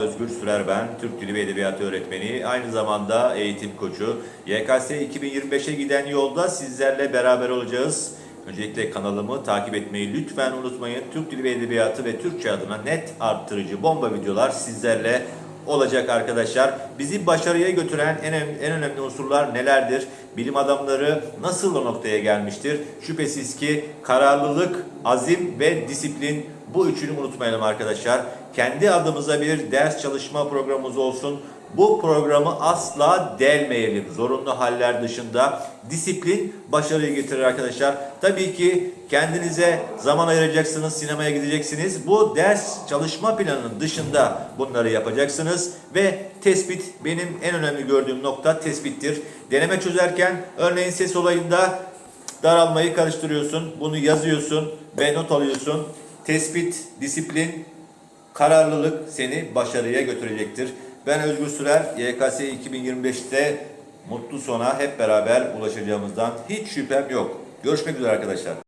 Özgür Sürer ben, Türk Dili ve Edebiyatı öğretmeni, aynı zamanda eğitim koçu. YKS 2025'e giden yolda sizlerle beraber olacağız. Öncelikle kanalımı takip etmeyi lütfen unutmayın. Türk Dili ve Edebiyatı ve Türkçe adına net arttırıcı bomba videolar sizlerle olacak arkadaşlar. Bizi başarıya götüren en, en önemli unsurlar nelerdir? Bilim adamları nasıl o noktaya gelmiştir? Şüphesiz ki kararlılık, azim ve disiplin bu üçünü unutmayalım arkadaşlar. Kendi adımıza bir ders çalışma programımız olsun. Bu programı asla delmeyelim. Zorunlu haller dışında disiplin başarıyı getirir arkadaşlar. Tabii ki kendinize zaman ayıracaksınız, sinemaya gideceksiniz. Bu ders çalışma planının dışında bunları yapacaksınız ve tespit benim en önemli gördüğüm nokta tespittir. Deneme çözerken örneğin ses olayında daralmayı karıştırıyorsun. Bunu yazıyorsun ve not alıyorsun. Tespit, disiplin, kararlılık seni başarıya götürecektir. Ben Özgür Sürer, YKS 2025'te mutlu sona hep beraber ulaşacağımızdan hiç şüphem yok. Görüşmek üzere arkadaşlar.